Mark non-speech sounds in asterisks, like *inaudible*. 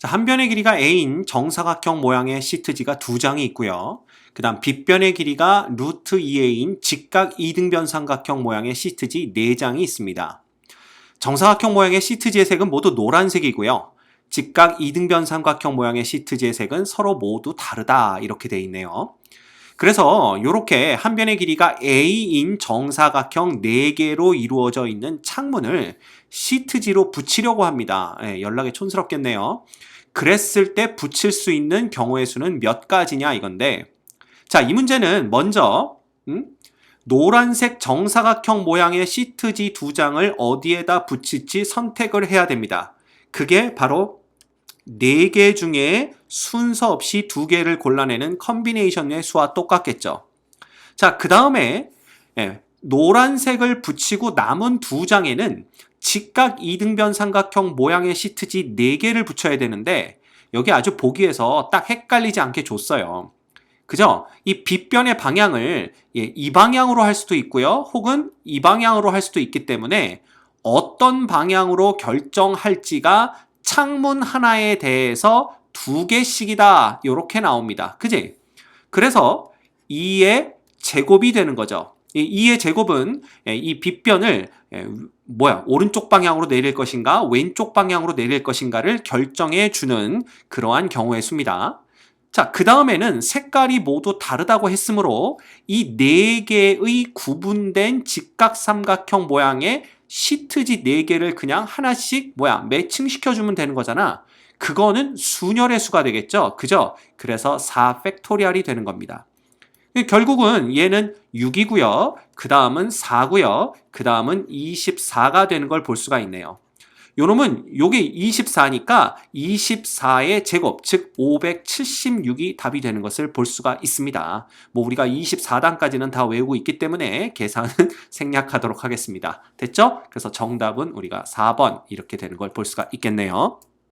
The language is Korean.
자, 한 변의 길이가 a인 정사각형 모양의 시트지가 두 장이 있고요. 그 다음 빗변의 길이가 루트 2a인 직각 이등변 삼각형 모양의 시트지 네 장이 있습니다. 정사각형 모양의 시트지의 색은 모두 노란색이고요. 직각 이등변 삼각형 모양의 시트지의 색은 서로 모두 다르다 이렇게 돼 있네요. 그래서 이렇게 한 변의 길이가 a인 정사각형 4개로 이루어져 있는 창문을 시트지로 붙이려고 합니다. 예, 연락이 촌스럽겠네요. 그랬을 때 붙일 수 있는 경우의 수는 몇 가지냐 이건데 자, 이 문제는 먼저 음? 노란색 정사각형 모양의 시트지 두 장을 어디에다 붙일지 선택을 해야 됩니다. 그게 바로 네 개 중에 순서 없이 두 개를 골라내는 컨비네이션의 수와 똑같겠죠. 자, 그 다음에 예, 노란색을 붙이고 남은 두 장에는 직각 이등변 삼각형 모양의 시트지 네 개를 붙여야 되는데 여기 아주 보기에서 딱 헷갈리지 않게 줬어요. 그죠? 이 빗변의 방향을 예, 이 방향으로 할 수도 있고요. 혹은 이 방향으로 할 수도 있기 때문에 어떤 방향으로 결정할지가 창문 하나에 대해서 두 개씩이다. 이렇게 나옵니다. 그지? 그래서 2의 제곱이 되는 거죠. 이 2의 제곱은 예, 이 빗변을 예, 뭐야 오른쪽 방향으로 내릴 것인가 왼쪽 방향으로 내릴 것인가를 결정해 주는 그러한 경우의 수입니다. 자, 그 다음에는 색깔이 모두 다르다고 했으므로 이 네 개의 구분된 직각 삼각형 모양의 시트지 네 개를 그냥 하나씩 뭐야 매칭시켜주면 되는 거잖아. 그거는 순열의 수가 되겠죠. 그죠? 그래서 4 팩토리얼이 되는 겁니다. 결국은 얘는 6이고요. 그 다음은 4고요. 그 다음은 24가 되는 걸 볼 수가 있네요. 요놈은 요게 24니까 24의 제곱, 즉 576이 답이 되는 것을 볼 수가 있습니다. 뭐 우리가 24단까지는 다 외우고 있기 때문에 계산은 *laughs* 생략하도록 하겠습니다. 됐죠? 그래서 정답은 우리가 4번 이렇게 되는 걸 볼 수가 있겠네요.